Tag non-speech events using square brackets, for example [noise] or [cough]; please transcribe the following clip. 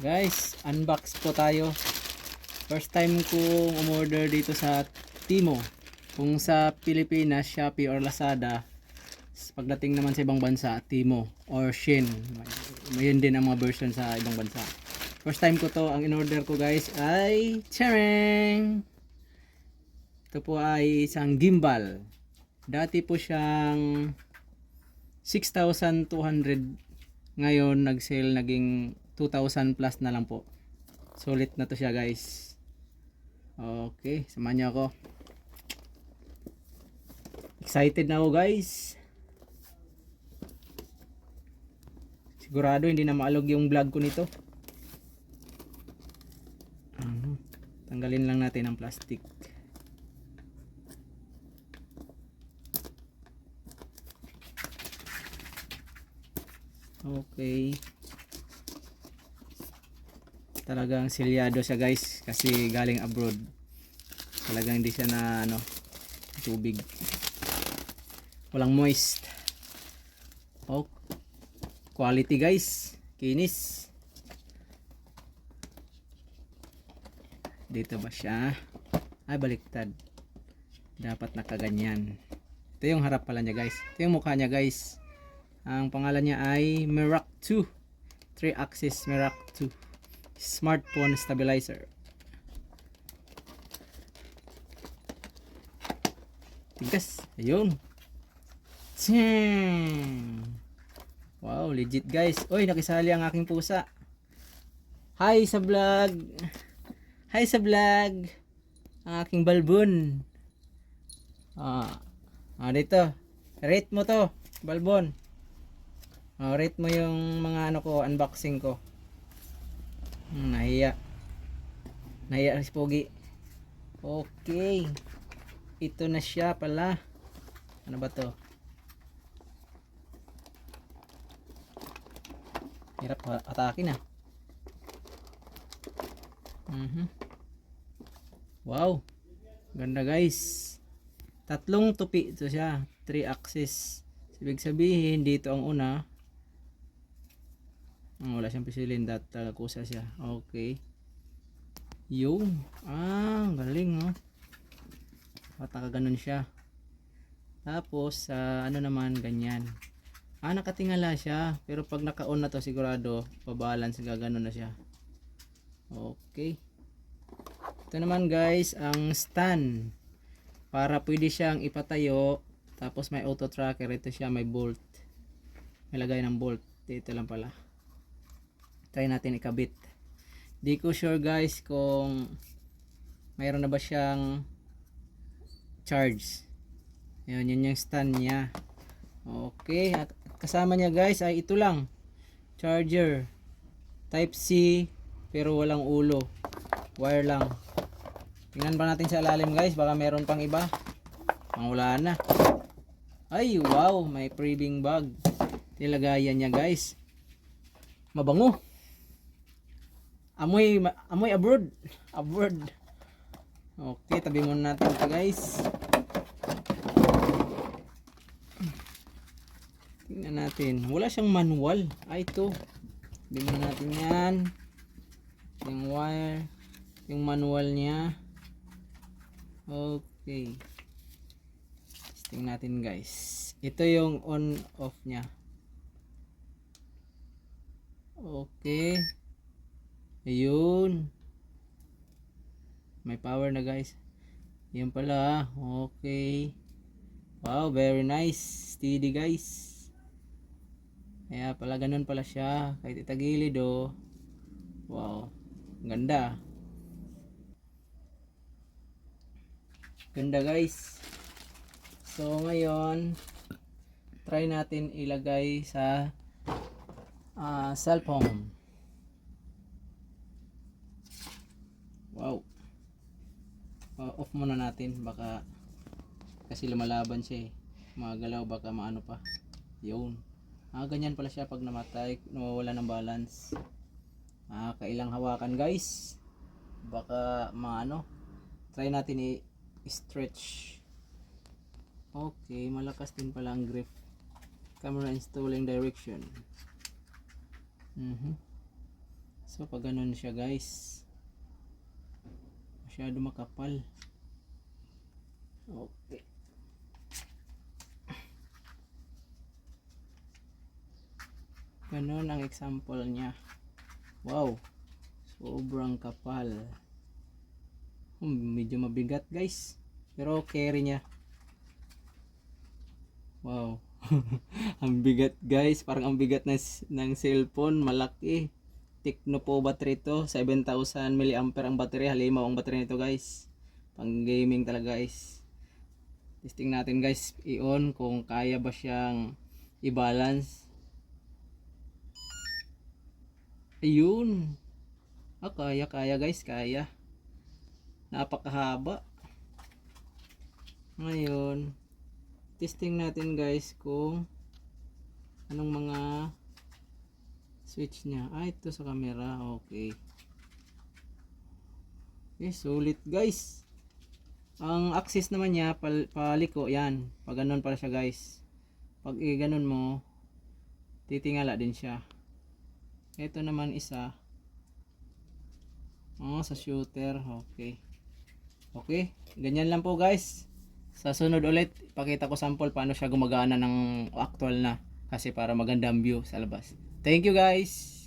Guys, unbox po tayo. First time kong umorder dito sa Timo. Kung sa Pilipinas, Shopee or Lazada, pagdating naman sa ibang bansa, Timo or Shin. Mayroon din ang mga version sa ibang bansa. First time ko to, ang in-order ko guys ay Chereng! Ito po ay isang gimbal. Dati po siyang 6,200 ngayon nag-sale naging 2,000 plus na lang po. Sulit na to siya guys. Okay, samahan niyo ako. Excited na ako guys. Sigurado hindi na maalog yung vlog ko nito. Ano, tanggalin lang natin ang plastic. Okay. Talagang silyado siya guys kasi galing abroad. Talagang hindi siya na ano tubig. Walang moist. Oh. Quality guys. Kinis. Dito ba siya? Ay baliktad. Dapat nakaganyan. Ito yung harap pala niya guys. Ito yung mukha niya guys. Ang pangalan niya ay Merak 2. 3 axis Merak 2. Smartphone stabilizer. Tigas. Ayun. Tiyang. Wow, legit guys. Oy, nakisali ang aking pusa. Hi sa vlog. Hi sa vlog. Ang aking balbon. Ah. Ah, dito. Rate mo to, balbon. Oh, rate mo yung mga ano ko, unboxing ko. Hmm, nahiya. Nahiya si Pogi. Okay. Ito na siya pala. Ano ba to? Hirap ha- atake na. Mhm. Wow. Ganda guys. Tatlong tupi ito siya. 3 axis. Ibig sabihin dito ang una. Ah, wala siyang pisilin dat talakusa siya. Okay. Yung. Ah, galing oh. At nakaganon siya. Tapos sa ano naman ganyan. Ah, nakatingala siya. Pero pag naka-on na to sigurado, pabalance gaganon na siya. Okay. Ito naman guys, ang stand. Para pwede siyang ipatayo. Tapos may auto tracker. Ito siya, may bolt. May lagay ng bolt. Dito lang pala try natin ikabit. Di ko sure guys kung mayroon na ba siyang charge. Yun yun yung stand niya. Okay at kasama niya guys ay ito lang. Charger. Type C pero walang ulo. Wire lang. Tingnan pa natin sa ilalim guys? Baka meron pang iba. Ang wala na. Ay wow! May pre-bing bag. Nilagayan niya guys. Mabango amoy amoy abroad. Abroad. Okay tabi muna natin ito guys. Tingnan natin. Wala siyang manual. Ay ito. Tabi muna natin yan. Yung wire. Yung manual niya. Okay. Testing natin guys. Ito yung on off niya. Okay Ayun. May power na guys. Yan pala. Okay. Wow, very nice. Steady guys. Kaya pala ganun pala siya. Kahit itagilid oh. Wow. Ganda. Ganda guys. So ngayon, try natin ilagay sa ah, cellphone. Wow. Uh, off muna natin baka kasi lumalaban siya eh. Mga galaw baka maano pa. Yun. Ah, ganyan pala siya pag namatay, nawawala ng balance. Ah, kailang hawakan guys. Baka maano. Try natin i-stretch. Okay, malakas din pala ang grip. Camera installing direction. Mhm. So pag ganun siya guys. Masyado makapal. Okay. Ganun ang example niya. Wow. Sobrang kapal. Hmm, medyo mabigat guys. Pero carry niya. Wow. [laughs] ang bigat guys. Parang ang bigat ng, ng cellphone. Malaki. Tecno po battery to. 7,000 mAh ang battery. Halimaw ang battery nito guys. Pang gaming talaga guys. Testing natin guys. I-on kung kaya ba siyang i-balance. Ayun. Ah, kaya, kaya guys, kaya. Napakahaba. Ngayon, testing natin guys kung anong mga switch niya. Ah, ito sa camera. Okay. Okay, sulit guys. Ang axis naman niya, pal paliko, yan. Pag ganun pala siya guys. Pag i-ganon mo, titingala din siya. Ito naman isa. Oh, sa shooter. Okay. Okay. Ganyan lang po guys. Sa sunod ulit, pakita ko sample paano siya gumagana ng actual na. Kasi para maganda ang view sa labas. Thank you guys.